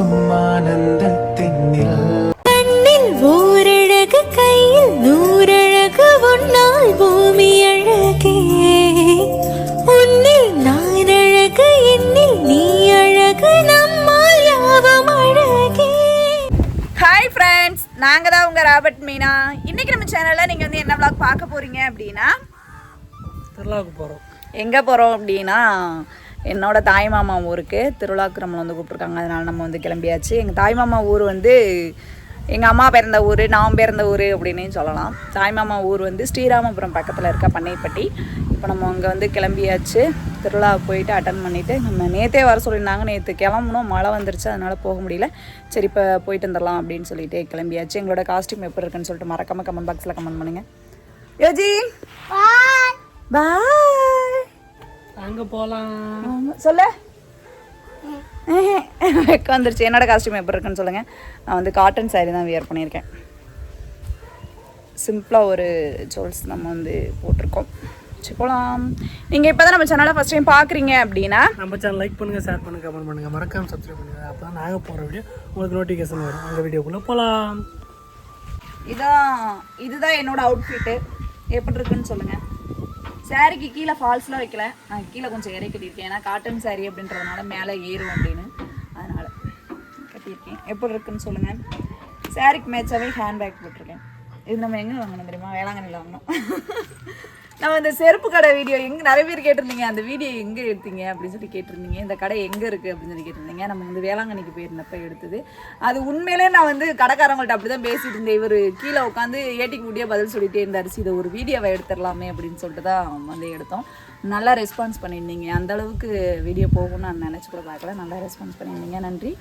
பூலோகம் ஆனந்தத்தினில் கண்ணில் ஓரழகு கையில் நூறழகு உன்னால் பூமி அழகே. உன்னில் நான் அழகு என்னில் நீ அழகு நம்மால் யாவும் அழகே. ஹாய் ஃப்ரெண்ட்ஸ் நாங்கள் தான் உங்கள் ராபர்ட் மீனா. இன்னைக்கு நம்ம சேனலில் நீங்கள் வந்து என்ன vlog பார்க்க போகிறீங்க அப்படின்னா திருவிழாவுக்கு போகிறோம் எங்கே போகிறோம் அப்படின்னா என்னோட தாய் மாமா ஊருக்கு திருவிழாக்கு நம்மளை வந்து கூப்பிட்ருக்காங்க அதனால நம்ம வந்து கிளம்பியாச்சு. எங்கள் தாய் மாமா ஊர் வந்து எங்கள் அம்மா பிறந்த ஊர் நான் பிறந்த ஊர் அப்படின்னு சொல்லலாம். தாய் மாமா ஊர் வந்து ஸ்ரீராமபுரம் பக்கத்தில் இருக்க பண்ணைப்பட்டி. இப்போ நம்ம அங்கே வந்து கிளம்பியாச்சு. திருவிழா போயிட்டு அட்டன் பண்ணிவிட்டு நம்ம நேற்றே வர சொல்லியிருந்தாங்க. நேற்று கிளம்பணும். மழை வந்துருச்சு. அதனால் போக முடியல. சரி இப்போ போயிட்டு வந்துடலாம் அப்படின்னு சொல்லிட்டு கிளம்பியாச்சு. எங்களோட காஸ்டியூம் எப்படி இருக்குன்னு சொல்லிட்டு மறக்காம கமெண்ட் பாக்ஸில் கமெண்ட் பண்ணுங்கள் யோஜி! பாய் போகலாம். சொல்லு. வெக்க வந்துருச்சு. என்னோட காஸ்டியூம் எப்படி இருக்குன்னு சொல்லுங்கள் நான் வந்து காட்டன் saree தான் வியர் பண்ணியிருக்கேன். சிம்பிளாக ஒரு ஜுவல்ஸ் நம்ம வந்து போட்டிருக்கோம். சரி போகலாம் நீங்கள் இப்போ தான் நம்ம சேனலை ஃபஸ்ட் டைம் பார்க்குறீங்க அப்படின்னா நம்ம சேனல் லைக் பண்ணுங்கள் ஷேர் பண்ணுங்கள் கமெண்ட் பண்ணுங்கள் மறக்காம சப்ஸ்கிரைப் பண்ணுங்கள் அப்போ தான் நாங்கள் போகிற வீடியோ உங்களுக்கு நோட்டிஃபிகேஷன் வரும். அந்த வீடியோக்குள்ளே போகலாம் இதான் இதுதான் என்னோட அவுட்ஃபிட்டு எப்படி இருக்குன்னு சொல்லுங்கள் சாரிக்கு கீழே ஃபால்ஸ்லாம் வைக்கல. நான் கீழே கொஞ்சம் இறை கட்டியிருக்கேன். ஏன்னா காட்டன் saree அப்படின்றதுனால மேலே ஏறும் அப்படின்னு. அதனால் கட்டியிருக்கேன். எப்படி இருக்குன்னு சொல்லுங்கள் சாரிக்கு மேட்சாகவே ஹேண்ட்பேக் போட்டிருக்கேன். இது நம்ம எங்கே வாங்கணும் தெரியுமா? வேளாங்கண்ணியில் வாங்கணும். நம்ம இந்த செருப்பு கடை வீடியோ எங்கே நிறைய பேர் கேட்டிருந்தீங்க அந்த வீடியோ எங்கே எடுத்தீங்க அப்படின்னு சொல்லி கேட்டிருந்தீங்க இந்த கடை எங்கே இருக்குது அப்படின்னு சொல்லி கேட்டிருந்தீங்க. நம்ம வந்து வேளாங்கண்ணிக்கு போயிருந்தப்ப எடுத்தது. அது உண்மையிலே நான் வந்து கடைக்காரங்கள்ட்ட அப்படி தான் பேசிட்டு இருந்தேன். இவர் கீழே உட்காந்து ஏட்டிக்கு முடிய பதில் சொல்லிட்டே இருந்தார். இதை ஒரு வீடியோவை எடுத்துடலாமே அப்படின்னு சொல்லிட்டு தான் வந்து எடுத்தோம். நல்லா ரெஸ்பான்ஸ் பண்ணியிருந்தீங்க. அந்த அளவுக்கு வீடியோ போகும்னு நான் நினச்சி கூட பார்க்கல. நல்லா ரெஸ்பான்ஸ் பண்ணியிருந்தீங்க. நன்றி.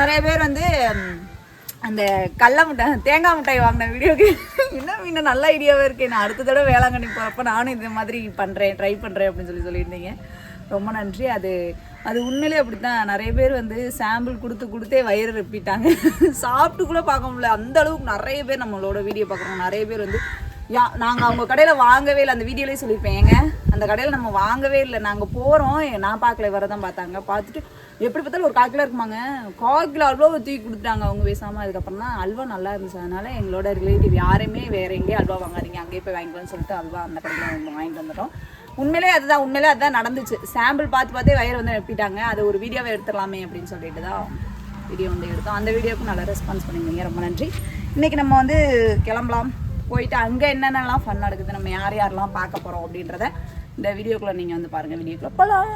நிறைய பேர் வந்து அந்த கடல மிட்டாய் தேங்காய் மிட்டாய் வாங்கின வீடியோக்கு இன்னும் இன்னும் நல்ல ஐடியாவே இருக்கு. நான் அடுத்த தடவை வேளாங்கண்ணி போகிறப்ப நானும் இந்த மாதிரி பண்ணுறேன் ட்ரை பண்ணுறேன் அப்படின்னு சொல்லி சொல்லியிருந்தீங்க. ரொம்ப நன்றி. அது அது உண்மையிலே அப்படி தான் நிறைய பேர் வந்து சாம்பிள் கொடுத்து கொடுத்தே வயிறு ரெப்பிட்டாங்க. சாப்பிட்டு கூட பார்க்க முடியல. அந்த அளவுக்கு நிறைய பேர் நம்மளோட வீடியோ பார்க்குறோம் நிறைய பேர் வந்து யா நாங்கள் அவங்க கடையில் வாங்கவே இல்லை. அந்த வீடியோலேயே சொல்லியிருப்பேன். ஏங்க அந்த கடையில் நம்ம வாங்கவே இல்லை. நாங்கள் போகிறோம் நான் பார்க்கல வரதான் பார்த்தாங்க. பார்த்துட்டு எப்படி பார்த்தாலும் ஒரு கால் கிலோ இருக்குமாங்க. கால் கிலோ அல்வாவை தூக்கி கொடுத்துட்டாங்க. அவங்க பேசாமல் அதுக்கப்புறம் தான் அல்வா நல்லா இருந்துச்சு. அதனால எங்களோட ரிலேட்டிவ் யாருமே வேறு எங்கேயும் அல்வா வாங்காதீங்க. அங்கேயே போய் வாங்கிக்கலாம்னு சொல்லிட்டு அல்வா அந்த கடையில் அவங்க வாங்கிட்டு வந்துட்டோம். உண்மையிலே அதுதான் உண்மையிலே அதுதான் நடந்துச்சு. சாம்பிள் பார்த்து பார்த்தே வயிறு வந்து நிரப்பிட்டாங்க. அதை ஒரு வீடியோவை எடுத்துடலாமே அப்படின்னு சொல்லிட்டு தான் வீடியோ வந்து எடுத்தோம். அந்த வீடியோவுக்கு நல்லா ரெஸ்பான்ஸ் பண்ணியிருந்தீங்க ரொம்ப நன்றி. இன்றைக்கி நம்ம வந்து கிளம்பலாம். போயிட்டு அங்கே என்னென்னலாம் ஃபன் நடக்குது நம்ம யார் யாரெல்லாம் பார்க்க போகிறோம் அப்படின்றத இந்த வீடியோக்குள்ளே நீங்கள் வந்து பாருங்கள் வீடியோக்குள்ளே போகலாம்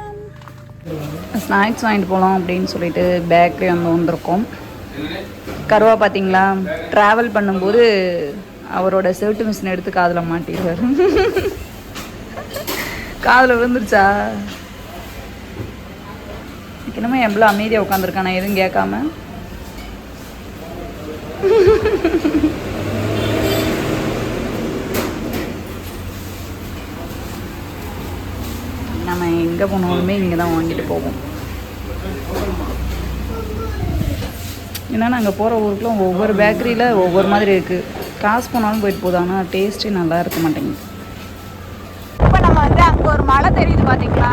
ஸ்நாக்ஸ் வாங்கிட்டு போகலாம் அப்படின்னு சொல்லிட்டு பேக்கரி வந்து வந்திருக்கோம். கருவா பார்த்தீங்களா ட்ராவல் பண்ணும்போது அவரோட செவிட்டு மிஷின் எடுத்து காதில் மாட்டிடுவார் காதில் விழுந்துருச்சா? என்னமோ எவ்வளோ அமைதியாக உட்காந்துருக்கானா எதுவும் கேட்காம நம்ம எங்கே போனாலுமே இங்கே தான் வாங்கிட்டு போவோம். ஏன்னா நாங்கள் போகிற ஊருக்குலாம் ஒவ்வொரு பேக்கரியில் ஒவ்வொரு மாதிரி இருக்குது காசு போனாலும் போயிட்டு போதும் ஆனால் டேஸ்ட்டே நல்லா இருக்க மாட்டேங்குது. இப்போ நம்ம வந்து அங்கே ஒரு மழை தெரியுது பார்த்தீங்களா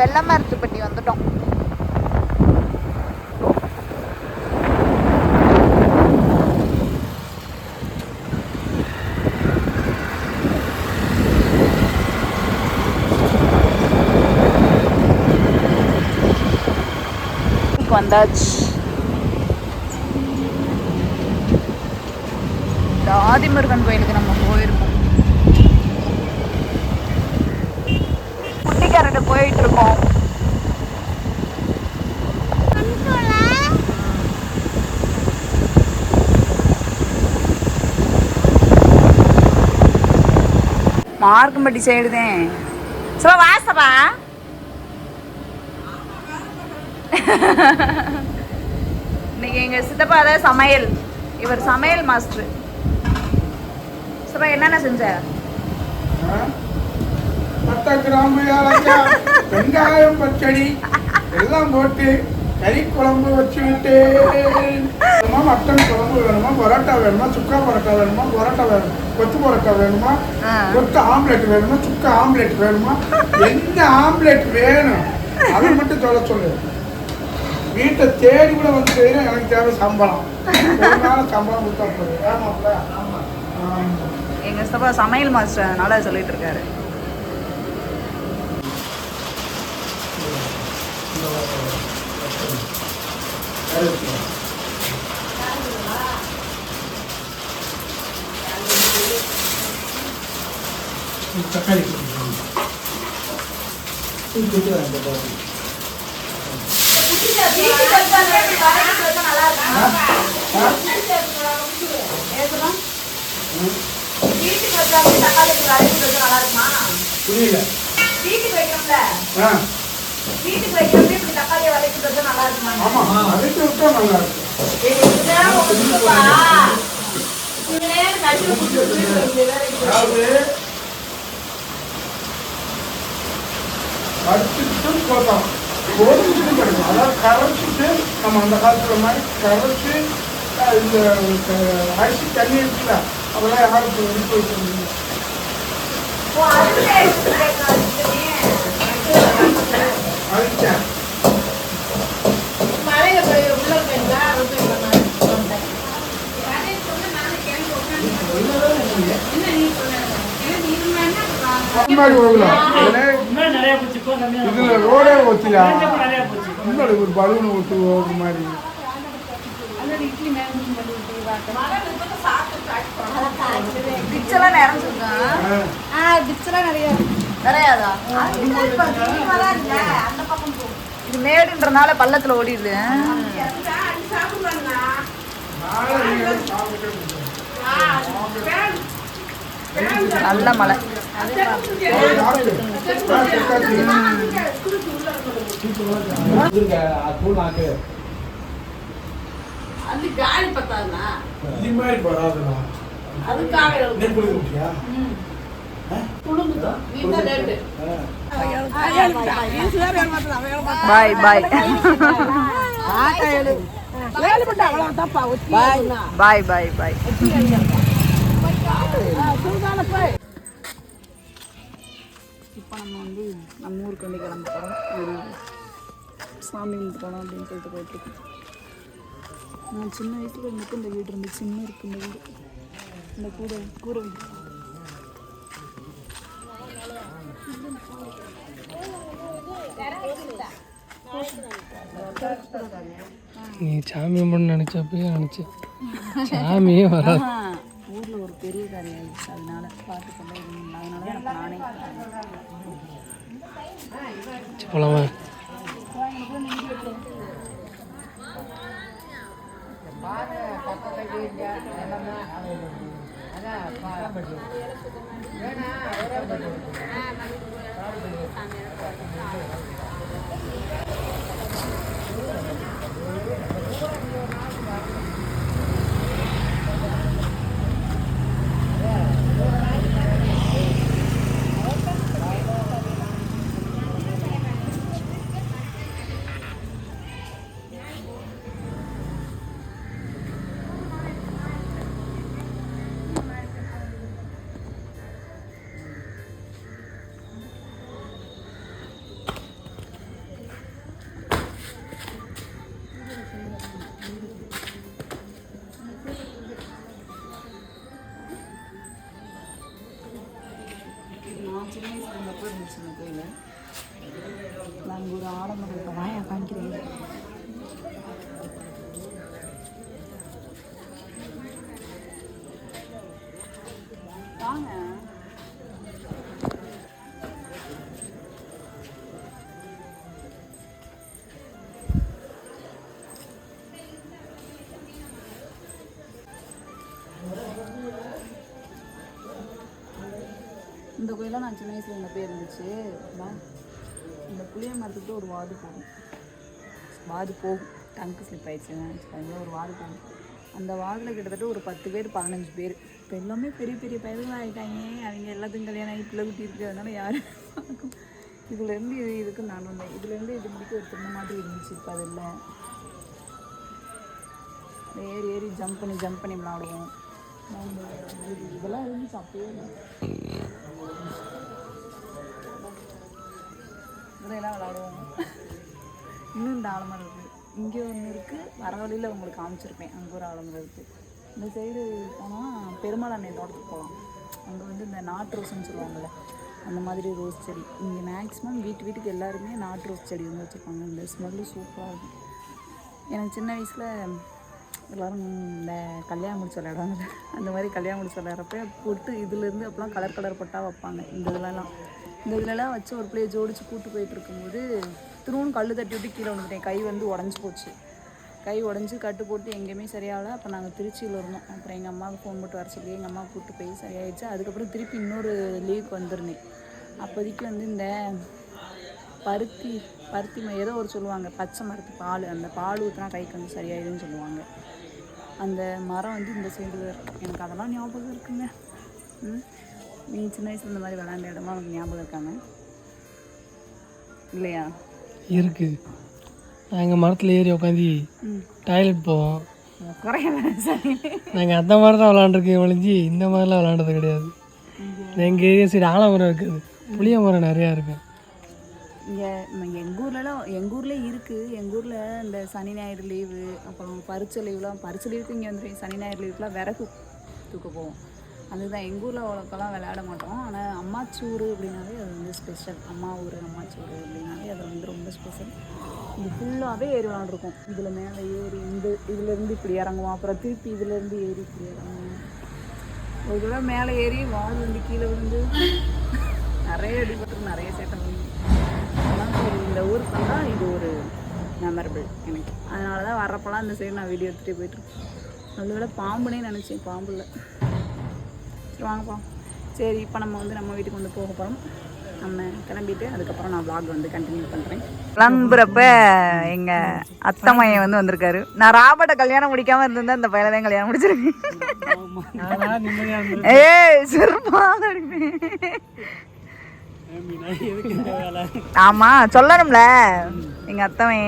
வெள்ளை மரத்துப்பட்டி வந்துட்டோம் வந்தாச்சு. ஆதிமுருகன் கோயிலுக்கு நம்ம போயிருப்போம் குட்டிக்காரட்டு போயிட்டு இருக்கோம் மார்க்கம்பட்டி சைடு தான் சபா வா சபா. இன்னைக்கு எங்க சித்தப்பா தான் சமையல். இவர் சமையல் மாஸ்டர் சபா என்னென்ன செஞ்ச? பட்டை கிராம்பு ஏலக்காய் வெங்காயம் பச்சடி எல்லாம் போட்டு கறி குழம்பு வச்சுக்கிட்டு. வேணுமா மட்டன் குழம்பு வேணுமா? பரோட்டா வேணுமா? சுக்கா பரோட்டா வேணுமா? பரோட்டா வேணுமா? கொத்து பரோட்டா வேணுமா. கொத்து ஆம்லெட் வேணுமா? சுக்கா ஆம்லெட் வேணுமா? என்ன ஆம்லெட் வேணும்? அதை மட்டும் சொல்ல சொல்லு. வீட்டை தேடி கூட வந்து எனக்கு தேவை சம்பளம். சம்பளம் கொடுத்தா போதும். ஆமா. ஆமா. எங்க சித்தப்பா சமையல் மாஸ்டர் அதனால சொல்லிட்டு இருக்காரு. தக்காளி போட்டுக்கணும். இது போட்டு அந்த பாரு. ஆ? புரியல ஆ ஆமா அதுக்கு விட்டா நல்லா இருக்கும் அதாவது வறுத்துட்டு போட்டோம் கோதுமைட்டு கிடைக்கும் அதாவது கரைச்சிட்டு நம்ம அந்த காலத்துல மாதிரி கரைச்சி அஹ், இந்த க- அரிசி தண்ணி இருக்குல்ல அதெல்லாம் யாரும் எடுத்து வச்சிருந்தீங்க அரிச்சேன் அந்த மாதிரி போகல இன்னும் நிறைய போச்சு இப்போ கம்மியாக இதுல ரோடே நிறைய ஒரு பலூன் ஒத்து ஒரு மாதிரி. சொல்லுங்க ஆ. நிறையாதா? இது மேடுன்றனால பள்ளத்துல ஓடிடுது. நல்ல மழை. இது மாதிரி குளிக்க விட்டியா? பாய் பாய். பாய். பாய் பாய் இப்போ நம்ம வந்து நம்ம ஊருக்கு வந்து கிளம்ப போகிறோம் சாமி போகலாம் அப்படின்னு சொல்லிட்டு போயிட்டுருக்கோம். நான் சின்ன வயசுல இருந்துட்டு இந்த வீடு இருந்துச்சு. சின்ன இருக்கு இந்த வீடு. இந்த கூரை கூரை வீடு. நீ சாமி கும்பிடணும்னு நினச்சப்பயே நினச்சேன் சாமியே வர ஊரில் ஒரு பெரிய காரியம் ஆயிடுச்சு. அதனால பார்த்து கொண்டே அதனால தான் Thank you. Thank you. இல்லை நாங்கள் ஒரு ஆடம்பரம் வாங்க காமிக்கிறேன் வாங்க Thank you. இந்த கோயிலாம் நான் சின்ன வயசில் இந்த பேர் இருந்துச்சு. இந்த புளிய மரத்துக்கு ஒரு வாது போகும். வாது போகும். டங்கு ஸ்லிப் ஆயிடுச்சு ஒரு வாது போகும். அந்த வாதில் கிட்டத்தட்ட ஒரு பத்து பேர் பதினஞ்சு பேர். இப்போ எல்லாமே பெரிய பெரிய பயிர்கள் ஆகிட்டாங்க அவங்க எல்லாத்துக்கும் கல்யாணம் ஆகி பிள்ளை குட்டி இருக்கு. அதனால யாரும் பார்க்கும் இதுலேருந்து இது இதுக்கு நான் வந்தேன். இதுலேருந்து இது முடிக்க ஒரு திரும்ப மாதிரி இருந்துச்சு. இப்போ அது இல்லை. ஏறி ஏறி ஜம்ப் பண்ணி ஜம்ப் பண்ணி விளாடுவோம். இதெல்லாம் இருந்துச்சு. அப்பயே. இதெல்லாம் விளாடுவோம் இன்னும் இந்த ஆலமரம் இருக்குது இங்கே ஒன்று இருக்குது வர வழியில் உங்களுக்கு காமிச்சிருப்பேன். அங்கே ஒரு ஆலமரம் இருக்குது இந்த சைடு போனால் பெருமாள் அண்ணன் தோட்டத்துக்கு போகலாம் அங்கே வந்து இந்த நாட்டு ரோஸ்ன்னு சொல்லுவாங்கள்ல அந்த மாதிரி ரோஸ் செடி. இங்கே மேக்ஸிமம் வீட்டு வீட்டுக்கு எல்லாருமே நாட்டு ரோஸ் செடி வந்து வச்சுருப்பாங்க. இந்த ஸ்மெல்லு சூப்பராக இருக்கும். எனக்கு சின்ன வயசில் எல்லோரும் இந்த கல்யாணம் முடிச்சு விளையாடுவாங்க அந்த மாதிரி கல்யாணம் முடிச்சு விளையாடுறப்ப பொட்டு இதுலேருந்து அப்போலாம் கலர் கலர் பொட்டாக வைப்பாங்க. இந்த இதுலலாம். இந்த இதுலலாம் வச்சு ஒரு பிள்ளையை ஜோடிச்சு கூட்டு போயிட்டு இருக்கும்போது திரும்பவும் கல் தட்டி விட்டு கீழே வந்துட்டேன் கை வந்து உடஞ்சி போச்சு. கை உடஞ்சி கட்டு போட்டு எங்கேயுமே சரியாகல. அப்போ நாங்கள் திருச்சியில் இருந்தோம். அப்புறம் எங்கள் அம்மாவுக்கு ஃபோன் போட்டு வர சொல்லி எங்கள் அம்மா கூப்பிட்டு போய் சரியாயிடுச்சு. அதுக்கப்புறம் திருப்பி இன்னொரு லீவுக்கு வந்திருந்தேன். அப்போதைக்கு வந்து இந்த பருத்தி பருத்தி ம- ஏதோ ஒரு சொல்லுவாங்க. பச்சை மரத்து பால் அந்த பால் ஊற்றினா கைக்கு வந்து சரியாயிடுன்னு சொல்லுவாங்க. அந்த மரம் வந்து இந்த சைடு இருக்கு. எனக்கு அதெல்லாம் ஞாபகம் இருக்குங்க. ம்? நீ சின்ன வயசுல இந்த மாதிரி விளையாண்ட இடமா உனக்கு ஞாபகம் இருக்காங்க? இல்லையா? இருக்குது நாங்கள் மரத்தில் ஏறி உட்காந்து டாய்லெட் போவோம். சரி. நாங்கள் அந்த மாதிரி தான் விளாண்டுருக்கோம் ஒழிஞ்சி இந்த மாதிரிலாம் விளாண்டது கிடையாது. எங்கள் ஏரியா சைடு ஆலமரம் இருக்குது. புளிய மரம் நிறையா இருக்குது இங்கே எங்கள் ஊர்லலாம் எங்கள் ஊரில் இருக்குது எங்கள் ஊரில் இந்த சனி ஞாயிறு லீவு அப்புறம் பரிச்சை லீவ்லாம் பரிச்சை லீவுக்கு இங்கே வந்துடும் சனி ஞாயிறு லீவுக்குலாம் விறகு தூக்க போவோம். அதுதான் எங்கள் ஊரில் அவ்வளோக்கெல்லாம் விளையாட மாட்டோம். ஆனால் அம்மாச்சூர் அப்படின்னாலே அது வந்து ஸ்பெஷல் அம்மா ஊர் அம்மாச்சூர் அப்படின்னாலே அது வந்து ரொம்ப ஸ்பெஷல் இது ஃபுல்லாகவே ஏறி விளாண்டுருக்கும். இதில் மேலே ஏறி இந்த இதுலேருந்து இப்படி இறங்குவோம். அப்புறம் திருப்பி இதுலேருந்து ஏறி இப்படி இறங்குவோம். ஒரு தடவை மேலே ஏறி வால் வந்து கீழே விழுந்து நிறைய அடிபட்டு நிறைய சேட்டை பண்ணி இந்த ஊருக்கு வந்தால் இது ஒரு மெமரபிள் எனக்கு. அதனால தான் வர்றப்பெல்லாம் இந்த சைடு நான் வீடியோ எடுத்துகிட்டே போயிட்டுருக்கேன் நல்ல வேளை பாம்புனே நினச்சேன் பாம்பு இல்லை. சரி வாங்கப்பா சரி இப்போ நம்ம வந்து நம்ம வீட்டுக்கு வந்து போக போகிறோம் நம்ம கிளம்பிட்டு அதுக்கப்புறம் நான் vlog வந்து கண்டினியூ பண்ணுறேன் கிளம்புறப்ப எங்கள் அத்தை மையன் வந்து வந்திருக்காரு. நான் ராபர்ட்டை கல்யாணம் முடிக்காமல் இருந்திருந்தா இந்த பையனை தான் கல்யாணம் முடிச்சிருக்கேன். சிறப்பாக அடிப்பேன் எதுக்கு இந்த வேலை ஆமா சொல்லணும்ல. எங்க அத்தவன்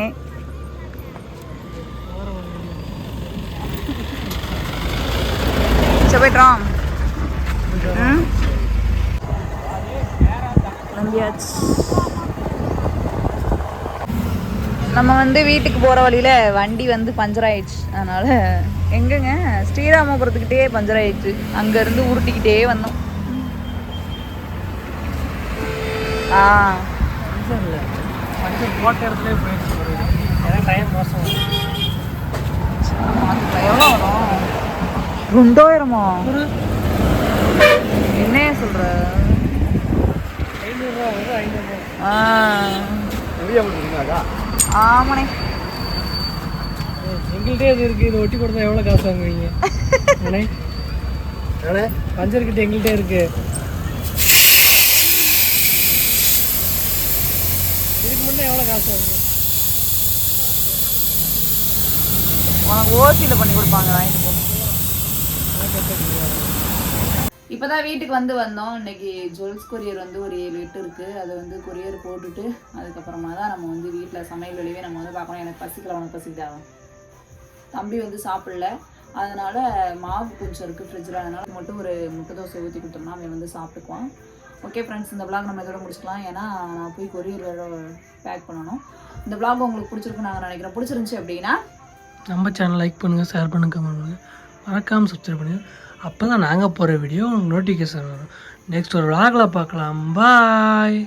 போயிட்டுறோம் வந்தியாச்சு. நம்ம வந்து வீட்டுக்கு போகிற வழியில் வண்டி வந்து பஞ்சர் ஆயிடுச்சு. அதனால் எங்கங்க? ஸ்ரீராமபுரத்துக்கிட்டே பஞ்சர் ஆயிடுச்சு. அங்கேருந்து உருட்டிக்கிட்டே வந்தோம். ஆ. பஞ்சர் இல்லை பஞ்சர் போட்ட இடத்துலேயே போயிடுச்சு ஏன்னா டைம் மோசம். எவ்வளோ வரும்? ரெண்டாயிரமா என்னைய சொல்ற? ஐநூறுரூவா வரும் ஐநூறுரூவா ஆ. ஆமாண்ணே. எங்கள்கிட்டே இது இருக்குது இது ஒட்டி கொடுத்தா எவ்வளோ காசு வாங்குவீங்க? அண்ணே. அண்ணே பஞ்சர் கிட்ட எங்கள்கிட்ட இருக்கு. முன்னே எவ்வளோ காசு வாங்குவீங்க உனக்கு ஓசியில் பண்ணி கொடுப்பாங்க வாங்கிட்டு போ. இப்போதான் வீட்டுக்கு வந்து வந்தோம். இன்னைக்கு ஜுவல்ஸ் கொரியர் வந்து ஒரு ஏழு எட்டு இருக்குது அதை வந்து கொரியர் போட்டுட்டு அதுக்கப்புறமா தான் நம்ம வந்து வீட்டில் சமையல் வெளியே நம்ம வந்து பார்க்கணும். எனக்கு பசிக்கல உனக்கு பசிக்குதா? தம்பி வந்து சாப்பிடல. அதனால மாவு கொஞ்சம் இருக்குது ஃப்ரிட்ஜில் அதனால மட்டும் ஒரு முட்டை தோசை ஊற்றி கொடுத்தோம்னா அவன் வந்து சாப்பிட்டுக்குவான். ஓகே ஃப்ரெண்ட்ஸ் இந்த பிளாக் நம்ம இதோட முடிச்சுக்கலாம். ஏன்னா நான் போய் கொரியர் பேக் பண்ணணும். இந்த vlog உங்களுக்கு பிடிச்சிருக்குன்னு நாங்கள் நினைக்கிறேன் பிடிச்சிருந்துச்சி அப்படின்னா நம்ம சேனல் லைக் பண்ணுங்கள் ஷேர் பண்ணுங்கள் கமெண்ட் பண்ணுங்கள் மறக்காமல் சப்ஸ்கிரைப் பண்ணுங்கள் அப்போ தான் நாங்கள் போகிற வீடியோ உங்களுக்கு நோட்டிஃபிகேஷன் வரும். நெக்ஸ்ட் ஒரு விளாகில் பார்க்கலாம். பாய்